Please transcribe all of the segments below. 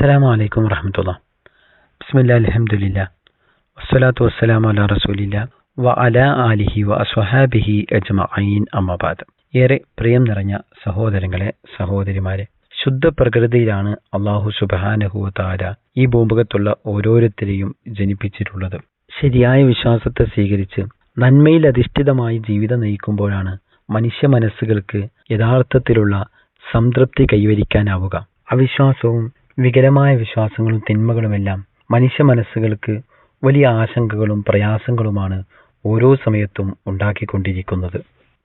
അസ്സലാമു അലൈക്കും വറഹമത്തുള്ള ബിസ്മില്ലാ അൽഹംദുലില്ലാ വസ്സലാത്തു വസ്സലാമു അലാ റസൂലില്ലാ വ അലാ ആലിഹി വ അസ്വഹാബിഹി അജ്മഈൻ അമ്മബാദ് ഏറെ പ്രിയം നിറഞ്ഞ സഹോദരങ്ങളെ സഹോദരിമാരെ ശുദ്ധ പ്രകൃതിയിലാണ് അള്ളാഹു സുബാനഹുവാര ഈ ഭൂമുഖത്തുള്ള ഓരോരുത്തരെയും ജനിപ്പിച്ചിട്ടുള്ളത്. ശരിയായ വിശ്വാസത്തെ സ്വീകരിച്ച് നന്മയിൽ അധിഷ്ഠിതമായി ജീവിതം നയിക്കുമ്പോഴാണ് മനുഷ്യ മനസ്സുകൾക്ക് യഥാർത്ഥത്തിലുള്ള സംതൃപ്തി കൈവരിക്കാനാവുക. അവിശ്വാസവും വികലമായ വിശ്വാസങ്ങളും തിന്മകളുമെല്ലാം മനുഷ്യ മനസ്സുകൾക്ക് വലിയ ആശങ്കകളും പ്രയാസങ്ങളുമാണ് ഓരോ സമയത്തും ഉണ്ടാക്കിക്കൊണ്ടിരിക്കുന്നത്.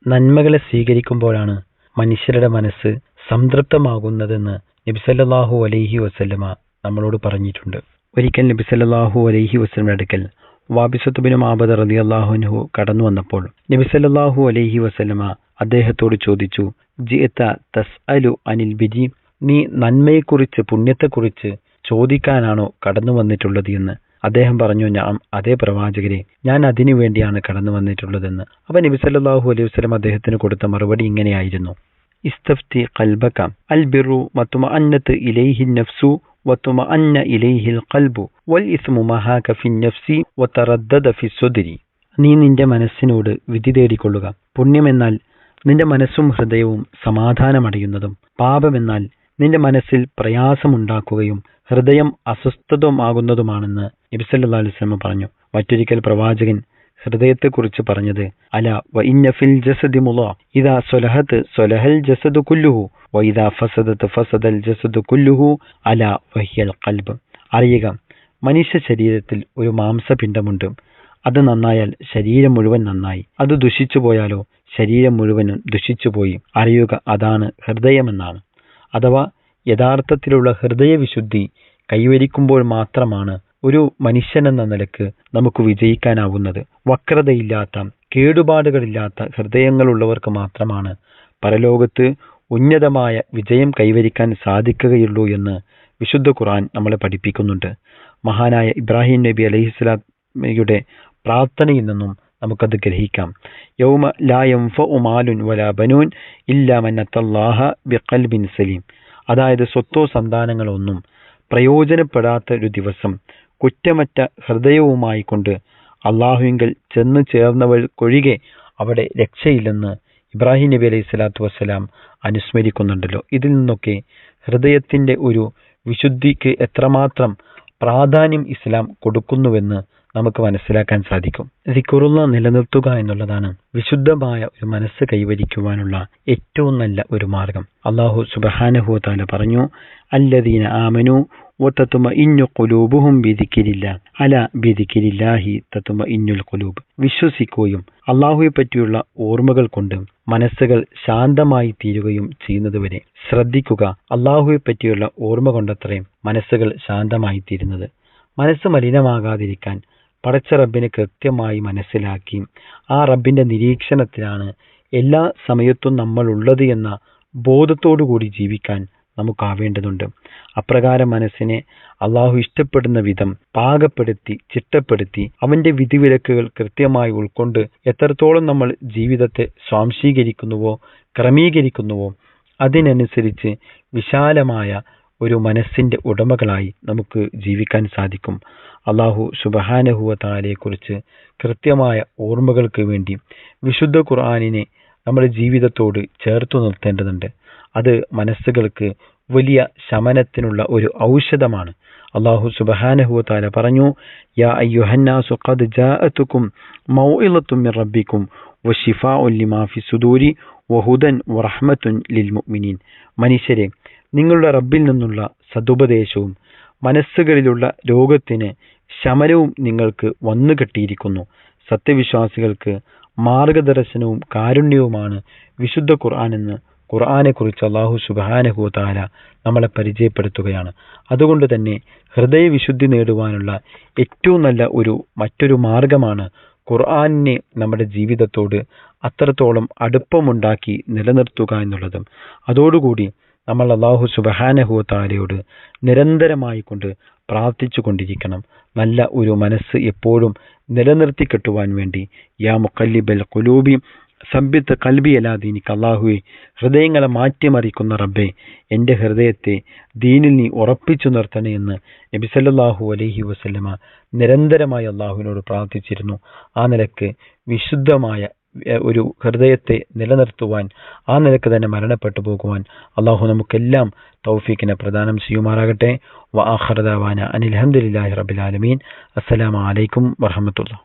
നന്മകളെ സ്വീകരിക്കുമ്പോഴാണ് മനുഷ്യരുടെ മനസ്സ് സംതൃപ്തമാകുന്നതെന്ന് നബിസല്ലാഹു അലൈഹി വസല്ലമ നമ്മളോട് പറഞ്ഞിട്ടുണ്ട്. ഒരിക്കൽ നബിസല്ലാഹു അലൈഹി വസ്ലമിന്റെ അടുക്കൽ വാബിസത്തുബിനും ആബദ് റതി അള്ളാഹുനഹു കടന്നു വന്നപ്പോൾ നബിസല്ലാഹു അലൈഹി വസ്ലമ അദ്ദേഹത്തോട് ചോദിച്ചു ജിഎത്ത തസ് അലു അനിൽ ബിജി? നീ നന്മയെക്കുറിച്ച് പുണ്യത്തെക്കുറിച്ച് ചോദിക്കാനാണോ കടന്നു വന്നിട്ടുള്ളത് എന്ന്? അദ്ദേഹം പറഞ്ഞു ഞാൻ അതേ പ്രവാചകരെ ഞാൻ അതിനു വേണ്ടിയാണ് കടന്നു വന്നിട്ടുള്ളതെന്ന്. അപ്പൊ നബി സല്ലല്ലാഹു അലൈഹി വസ്ലം അദ്ദേഹത്തിന് കൊടുത്ത മറുപടി ഇങ്ങനെയായിരുന്നു. ഇസ്തഫ്തി കൽബക അൽ ബിറു അന്നത്ത് ഇലൈഹി നഫ്സു വത്തുമ അന്ന ഇലൈഹിൽ കൽബു വൽ ഇസ്മു മഹാക ഫി നഫ്സി വതറദ്ദദ ഫി സുദിരി. നീ നിന്റെ മനസ്സിനോട് വിധി തേടിക്കൊള്ളുക. പുണ്യമെന്നാൽ നിന്റെ മനസ്സും ഹൃദയവും സമാധാനമടയുന്നതും. പാപമെന്നാൽ നിന്റെ മനസ്സിൽ പ്രയാസമുണ്ടാക്കുകയും ഹൃദയം അസ്വസ്ഥതമാകുന്നതുമാണെന്ന് നബിസല്ലാ അലുസ്ലമ പറഞ്ഞു. മറ്റൊരിക്കൽ പ്രവാചകൻ ഹൃദയത്തെക്കുറിച്ച് പറഞ്ഞത് അല വ ഇന്നഫിൽ ജസദി മുള ഇതാ സ്വലഹത്ത് സ്വലഹൽ ജസദ് കുല്ലുഹു വൈദാ ഫസദത്ത് ഫസദൽ ജസദ് കുല്ലുഹു അല വഹിയൽ കൽബ് അറിയുക മനുഷ്യ ശരീരത്തിൽ ഒരു മാംസപിണ്ഡമുണ്ട്. അത് നന്നായാൽ ശരീരം മുഴുവൻ നന്നായി. അത് ദുഷിച്ചു പോയാലോ ശരീരം മുഴുവനും ദുഷിച്ചുപോയി. അറിയുക അതാണ് ഹൃദയമെന്നാണ്. അഥവാ യഥാർത്ഥത്തിലുള്ള ഹൃദയവിശുദ്ധി കൈവരിക്കുമ്പോൾ മാത്രമാണ് ഒരു മനുഷ്യനെന്ന നിലയ്ക്ക് നമുക്ക് വിജയിക്കാനാവുന്നത്. വക്രതയില്ലാത്ത കേടുപാടുകളില്ലാത്ത ഹൃദയങ്ങളുള്ളവർക്ക് മാത്രമാണ് പരലോകത്ത് ഉന്നതമായ വിജയം കൈവരിക്കാൻ സാധിക്കുകയുള്ളൂ എന്ന് വിശുദ്ധ ഖുർആൻ നമ്മളെ പഠിപ്പിക്കുന്നുണ്ട്. മഹാനായ ഇബ്രാഹിം നബി അലഹിസ്ലാമിയുടെ പ്രാർത്ഥനയിൽ നിന്നും നമുക്കത് ഗ്രഹിക്കാം. യൗമ ലായം ഫ ഉമാലുൻ വലാ ബനൂൻ ഇല്ലാമന്നത്തല്ലാഹ ബിഖൽബിൻ സലീം. അതായത് സ്വത്തോ സന്താനങ്ങളൊന്നും പ്രയോജനപ്പെടാത്ത ഒരു ദിവസം കുറ്റമറ്റ ഹൃദയവുമായി കൊണ്ട് അള്ളാഹുവിങ്കൽ ചെന്ന് ചേർന്നവർക്കൊഴികെ അവിടെ രക്ഷയില്ലെന്ന് ഇബ്രാഹിം നബി അലൈഹി സ്വലാത്തു വസ്സലാം അനുസ്മരിക്കുന്നുണ്ടല്ലോ. ഇതിൽ നിന്നൊക്കെ ഹൃദയത്തിന്റെ ഒരു വിശുദ്ധിക്ക് എത്രമാത്രം പ്രാധാന്യം ഇസ്ലാം കൊടുക്കുന്നുവെന്ന് നമുക്ക് മനസ്സിലാക്കാൻ സാധിക്കും. സിക്കുറുള്ള നിലനിർത്തുക എന്നുള്ളതാണ് വിശുദ്ധമായ ഒരു മനസ്സ് കൈവരിക്കുവാനുള്ള ഏറ്റവും നല്ല ഒരു മാർഗം. അള്ളാഹു സുബഹാനഹു താല പറഞ്ഞു അല്ലദീന ആമനു കുലൂബുഹും ബിദിക്കിരില്ല അല വിശ്വസിക്കുകയും അള്ളാഹുയെ പറ്റിയുള്ള ഓർമ്മകൾ കൊണ്ട് മനസ്സുകൾ ശാന്തമായി തീരുകയും ചെയ്യുന്നതുവരെ ശ്രദ്ധിക്കുക. അള്ളാഹുയെ പറ്റിയുള്ള ഓർമ്മ കൊണ്ടത്രയും മനസ്സുകൾ ശാന്തമായി തീരുന്നത്. മനസ്സ് മലിനമാകാതിരിക്കാൻ പടച്ച റബ്ബിനെ കൃത്യമായി മനസ്സിലാക്കി ആ റബ്ബിന്റെ നിരീക്ഷണത്തിലാണ് എല്ലാ സമയത്തും നമ്മൾ ഉള്ളത് എന്ന ബോധത്തോടുകൂടി ജീവിക്കാൻ നമുക്കാവേണ്ടതുണ്ട്. അപ്രകാരം മനസ്സിനെ അള്ളാഹു ഇഷ്ടപ്പെടുന്ന വിധം പാകപ്പെടുത്തി ചിട്ടപ്പെടുത്തി അവന്റെ വിധിവിലക്കുകൾ കൃത്യമായി ഉൾക്കൊണ്ട് എത്രത്തോളം നമ്മൾ ജീവിതത്തെ സ്വാംശീകരിക്കുന്നുവോ ക്രമീകരിക്കുന്നുവോ അതിനനുസരിച്ച് വിശാലമായ ഒരു മനസ്സിന്റെ ഉടമകളായി നമുക്ക് ജീവിക്കാൻ സാധിക്കും. അള്ളാഹു സുബഹാനഹുവ താലയെക്കുറിച്ച് കൃത്യമായ ഓർമ്മകൾക്ക് വേണ്ടി വിശുദ്ധ ഖുർആാനിനെ നമ്മുടെ ജീവിതത്തോട് ചേർത്തു നിർത്തേണ്ടതുണ്ട്. അത് മനസ്സുകൾക്ക് വലിയ ശമനത്തിനുള്ള ഒരു ഔഷധമാണ്. അള്ളാഹു സുബഹാനഹുവ താല പറഞ്ഞു യാ അയ്യുഹന്നാസു ഖദ് മിർ വശിഫാഉ ലിമാ ഫി സുദൂരി വഹുദൻ ലിൽ മുഅ്മിനീൻ. മനുഷ്യരെ നിങ്ങളുടെ റബ്ബിൽ നിന്നുള്ള സതുപദേശവും മനസ്സുകളിലുള്ള രോഗത്തിന് ശമനവും നിങ്ങൾക്ക് വന്നു കെട്ടിയിരിക്കുന്നു. സത്യവിശ്വാസികൾക്ക് മാർഗദർശനവും കാരുണ്യവുമാണ് വിശുദ്ധ ഖുർആൻ എന്ന് ഖുർആനെ കുറിച്ച് അള്ളാഹു സുബാനഹുതാല നമ്മളെ പരിചയപ്പെടുത്തുകയാണ്. അതുകൊണ്ട് തന്നെ ഹൃദയവിശുദ്ധി നേടുവാനുള്ള ഏറ്റവും നല്ല ഒരു മറ്റൊരു മാർഗമാണ് ഖുർആാനിനെ നമ്മുടെ ജീവിതത്തോട് അത്രത്തോളം അടുപ്പമുണ്ടാക്കി നിലനിർത്തുക എന്നുള്ളതും. അതോടുകൂടി നമ്മൾ അള്ളാഹു സുബഹാനഹു താലയോട് നിരന്തരമായി കൊണ്ട് പ്രാർത്ഥിച്ചു കൊണ്ടിരിക്കണം. നല്ല ഒരു മനസ്സ് എപ്പോഴും നിലനിർത്തി കെട്ടുവാൻ വേണ്ടി. യാ മുക്കല്ലിബൽ കുലൂബി സബ്യത്ത് കൽബിയലാദീനിക്ക് അള്ളാഹുവെ ഹൃദയങ്ങളെ മാറ്റിമറിക്കുന്ന റബ്ബെ എന്റെ ഹൃദയത്തെ ദീനിൽ നീ ഉറപ്പിച്ചു നിർത്തണേ എന്ന് നബി സല്ലല്ലാഹു അലൈഹി വസ്ലമ നിരന്തരമായി അള്ളാഹുവിനോട് പ്രാർത്ഥിച്ചിരുന്നു. ആ നിലയ്ക്ക് വിശുദ്ധമായ ഒരു ഹൃദയത്തെ നിലനിർത്തുവാൻ ആ നിലയ്ക്ക് തന്നെ മരണപ്പെട്ടു പോകുവാൻ അള്ളാഹു നമുക്കെല്ലാം തൗഫീഖിനെ പ്രദാനം ചെയ്യുമാറാകട്ടെ. വ ആഖിറദാവാന റബിലാലമീൻ അസ്സലാമലൈക്കും റബ്ബിൽ